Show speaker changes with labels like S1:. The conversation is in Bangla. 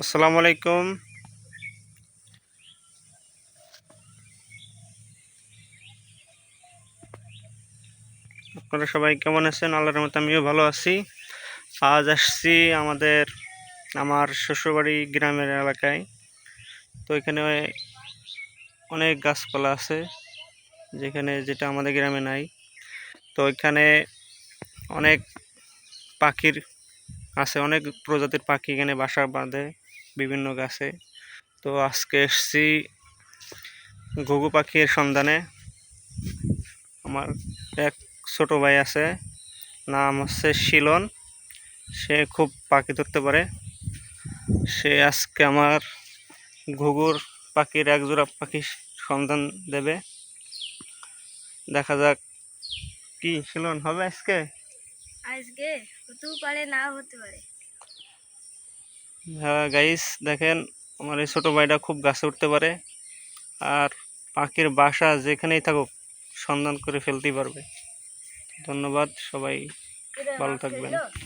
S1: আসসালামু আলাইকুম। আপনারা সবাই কেমন আছেন? আল্লাহর মতো আমিও ভালো আছি। আজ আসছি আমাদের, আমার শ্বশুরবাড়ি গ্রামের এলাকায়। তো এখানে অনেক গাছপালা আছে, যেখানে যেটা আমাদের গ্রামে নাই। তো এখানে অনেক পাখির আছে, অনেক প্রজাতির পাখি এখানে বাসা বাঁধে। বিভিন্ন গাছে। তো আজকে এসছি ঘুঘু পাখির সন্ধানে। আমার এক ছোট ভাই আছে, নাম হচ্ছে শিলন। সে খুব পাখি ধরতে পারে। সে আজকে আমার ঘুঘুর পাখির এক জোড়া পাখি সন্ধান দেবে। দেখা যাক কি শিলন হবে আজকে।
S2: আজকে হতেও পারে, নাও হতে পারে।
S1: হ্যাঁ গাইস দেখেন আমার এই ছোটো ভাইটা খুব গাছে উঠতে পারে আর পাখির বাসা যেখানেই থাকুক সন্ধান করে ফেলতেই পারবে ধন্যবাদ সবাই, ভালো থাকবেন।